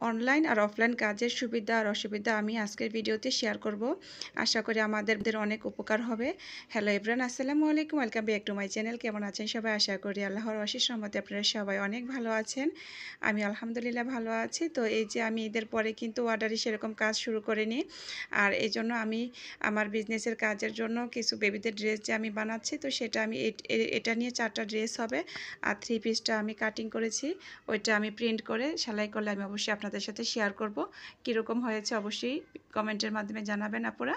Online আর offline কাজের সুবিধা আর অসুবিধা আমি আজকের ভিডিওতে শেয়ার করব। আশা করি আমাদের অনেক উপকার হবে। হ্যালো এভরান আসসালামু আলাইকুম। Welcome back to my channel কেমন আছেন সবাই? আশা করি আল্লাহর অশেষ রহমতে আপনারা সবাই অনেক ভালো আছেন। আমি আলহামদুলিল্লাহ ভালো আছি। তো এই যে আমি ঈদের পরে কিন্তু অর্ডারে সেরকম কাজ শুরু করিনি। আর এই জন্য আমি আমার বিজনেসের কাজের জন্য কিছু বেবিদের ড্রেস যে আমি বানাচ্ছি, তো সেটা আমি এটা নিয়ে চারটা ড্রেস হবে। আর থ্রি পিসটা আমি কাটিং করেছি। ওইটা আমি প্রিন্ট করে, সেলাই করলে আমি অবশ্যই আপনাদের সাথে শেয়ার করব। কীরকম হয়েছে অবশ্যই কমেন্টের মাধ্যমে জানাবেন আপুরা।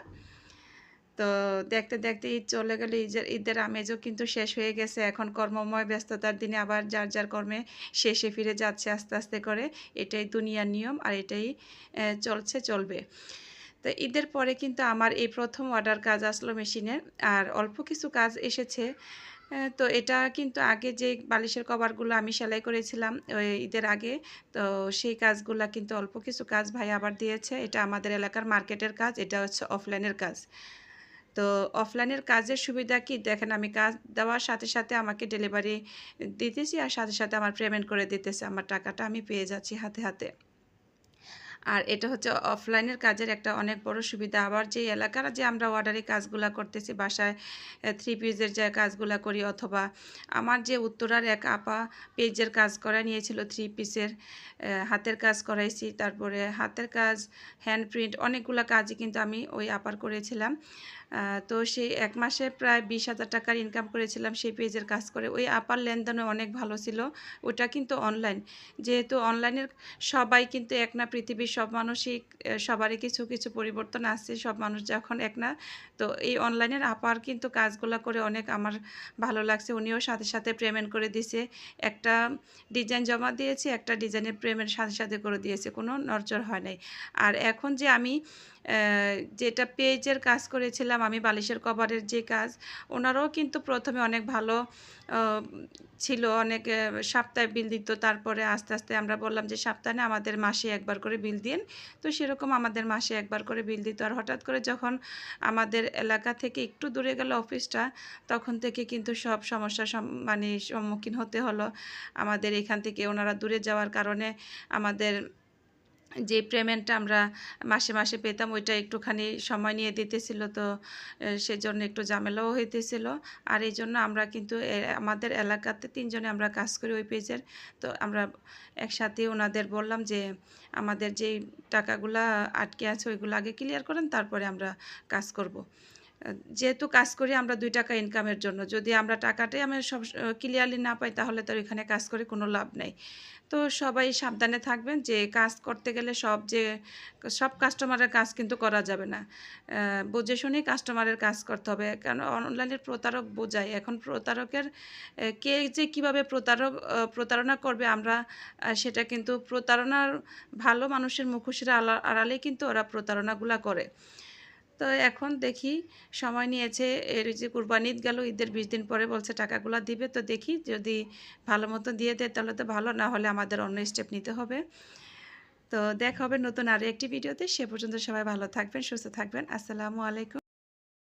তো দেখতে দেখতে ঈদ চলে গেলে, ঈদের ঈদের আমেজও কিন্তু শেষ হয়ে গেছে। এখন কর্মময় ব্যস্ততার দিনে আবার যার যার কর্মে শেষে ফিরে যাচ্ছে আস্তে আস্তে করে। এটাই দুনিয়ার নিয়ম আর এটাই চলছে, চলবে। তো ঈদের পরে কিন্তু আমার এই প্রথম অর্ডার কাজ আসলো মেশিনের আর অল্প কিছু কাজ এসেছে। তো এটা কিন্তু আগে যে বালিশের কভারগুলো আমি সেলাই করেছিলাম ঈদের আগে, তো সেই কাজগুলো কিন্তু অল্প কিছু কাজ ভাই আবার দিয়েছে। এটা আমাদের এলাকার মার্কেটের কাজ, এটা হচ্ছে অফলাইনের কাজ। তো অফলাইনের কাজের সুবিধা কি? দেখেন আমি কাজ দেওয়ার সাথে সাথে আমাকে ডেলিভারি দিতেছি আর সাথে সাথে আমার পেমেন্ট করে দিতেছে। আমার টাকাটা আমি পেয়ে যাচ্ছি হাতে হাতে। আর এটা হচ্ছে অফলাইনের কাজের একটা অনেক বড় সুবিধা। আবার যে এলাকার যে আমরা অর্ডারি কাজগুলা করতেছি, বাসায় থ্রি পিসের যে কাজগুলা করি অথবা আমার যে উত্তরার এক আপা পেজের কাজ করা নিয়েছিল থ্রি পিসের হাতের কাজ করাইছি। তারপরে হাতের কাজ হ্যান্ড প্রিন্ট অনেকগুলো কাজই কিন্তু আমি ওই আপার করেছিলাম। তো সেই এক মাসে প্রায় বিশ হাজার টাকার ইনকাম করেছিলাম সেই পেজের কাজ করে। ওই আপার লেনদেনও অনেক ভালো ছিল। ওটা কিন্তু অনলাইন যেহেতু অনলাইনের সবাই কিন্তু এক না পৃথিবীর সব মানুষই সবারই কিছু কিছু পরিবর্তন আসছে, সব মানুষ যখন এক না, তো এই অনলাইনের আপার কিন্তু কাজগুলো করে অনেক আমার ভালো লাগছে। উনিও সাথে সাথে পেমেন্ট করে দিয়েছে একটা ডিজাইন জমা দিয়েছি, একটা ডিজাইনের পেমেন্ট সাথে সাথে করে দিয়েছে, কোনো নড়চড় হয় নাই। আর এখন যে আমি যেটা পেজের কাজ করেছিলাম, আমি বালিশের কভারের যে কাজ, ওনারাও কিন্তু প্রথমে অনেক ভালো ছিল, অনেক সাপ্তাহে বিল দিত। তারপরে আস্তে আস্তে আমরা বললাম যে, সপ্তাহে আমাদের মাসে একবার করে বিল দিন। তো সেরকম আমাদের মাসে একবার করে বিল দিত। আর হঠাৎ করে যখন আমাদের এলাকা থেকে একটু দূরে গেল অফিসটা, তখন থেকে কিন্তু সব সমস্যার সম- মানে সম্মুখীন হতে হলো। আমাদের এখান থেকে ওনারা দূরে যাওয়ার কারণে আমাদের যে পেমেন্টটা আমরা মাসে মাসে পেতাম, ওইটা একটুখানি সময় নিয়ে দিতেছিল তো সেজন্য একটু ঝামেলাও হইতেছিল। আর এই জন্য আমরা কিন্তু আমাদের এলাকাতে তিনজনে আমরা কাজ করি ওই পেজের। তো আমরা একসাথে ওনাদের বললাম যে, আমাদের যেই টাকাগুলা আটকে আছে, ওইগুলো আগে ক্লিয়ার করেন, তারপরে আমরা কাজ করব। যেহেতু কাজ করি আমরা দুই টাকা ইনকামের জন্য। যদি আমরা টাকাটাই আমি সব ক্লিয়ারলি না পাই, তাহলে তো এখানে কাজ করে কোনো লাভ নেই। তো সবাই সাবধানে থাকবেন যে কাজ করতে গেলে সব যে, সব কাস্টমারের কাজ কিন্তু করা যাবে না। বুঝে শুনেই কাস্টমারের কাজ করতে হবে। কারণ অনলাইনের প্রতারক বোঝায়। এখন প্রতারকের কে যে কীভাবে প্রতারক প্রতারণা করবে আমরা সেটা কিন্তু প্রতারণার ভালো মানুষের মুখোশের আড়ালে কিন্তু ওরা প্রতারণাগুলা করে। তো এখন দেখি সময় নিয়েছে, এর যে কুরবানি ঈদ গেল, ঈদের বিশ দিন পরে বলছে টাকাগুলো দিবে, তো দেখি যদি ভালো মতো দিয়ে দেয় তাহলে তো ভালো, না হলে আমাদের অন্য স্টেপ নিতে হবে। তো দেখা হবে নতুন আরও একটি ভিডিওতে সে পর্যন্ত সবাই ভালো থাকবেন, সুস্থ থাকবেন, আসসালামু আলাইকুম।